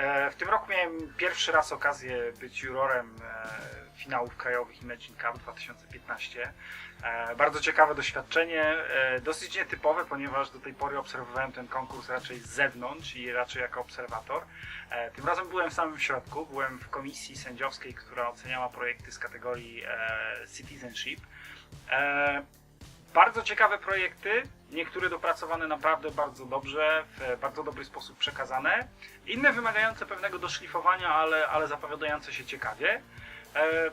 E, W tym roku miałem pierwszy raz okazję być jurorem e, finałów krajowych Imagine Cup 2015. E, Bardzo ciekawe doświadczenie, dosyć nietypowe, ponieważ do tej pory obserwowałem ten konkurs raczej z zewnątrz i raczej jako obserwator. Tym razem byłem w samym środku, byłem w komisji sędziowskiej, która oceniała projekty z kategorii Citizenship. Bardzo ciekawe projekty, niektóre dopracowane naprawdę bardzo dobrze, w bardzo dobry sposób przekazane, inne wymagające pewnego doszlifowania, ale, ale zapowiadające się ciekawie. E,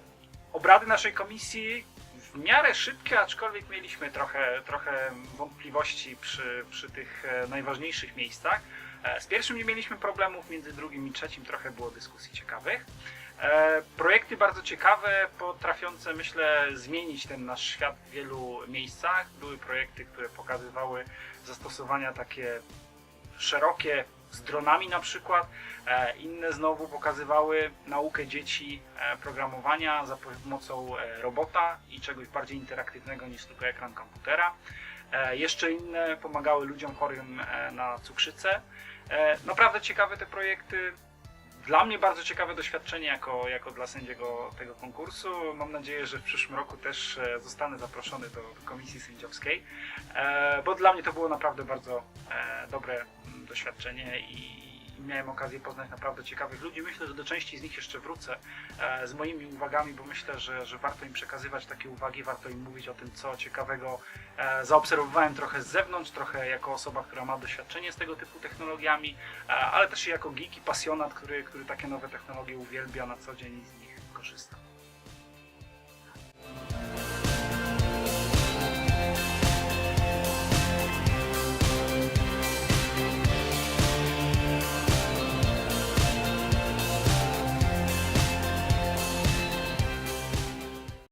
obrady naszej komisji w miarę szybkie, aczkolwiek mieliśmy trochę, trochę wątpliwości przy, przy tych e, najważniejszych miejscach. E, z pierwszym nie mieliśmy problemów, między drugim i trzecim trochę było dyskusji ciekawych. E, projekty bardzo ciekawe, potrafiące myślę zmienić ten nasz świat w wielu miejscach. Były projekty, które pokazywały zastosowania takie szerokie z dronami na przykład. E, Inne znowu pokazywały naukę dzieci programowania za pomocą robota i czegoś bardziej interaktywnego niż tylko ekran komputera. E, Jeszcze inne pomagały ludziom chorym e, na cukrzycę. E, Naprawdę ciekawe te projekty. Dla mnie bardzo ciekawe doświadczenie jako, jako dla sędziego tego konkursu. Mam nadzieję, że w przyszłym roku też zostanę zaproszony do, komisji sędziowskiej, bo dla mnie to było naprawdę bardzo dobre mm, doświadczenie i i miałem okazję poznać naprawdę ciekawych ludzi. Myślę, że do części z nich jeszcze wrócę e, z moimi uwagami, bo myślę, że, że warto im przekazywać takie uwagi, warto im mówić o tym, co ciekawego e, zaobserwowałem trochę z zewnątrz, trochę jako osoba, która ma doświadczenie z tego typu technologiami, e, ale też jako geek i pasjonat, który, który takie nowe technologie uwielbia na co dzień i z nich korzysta.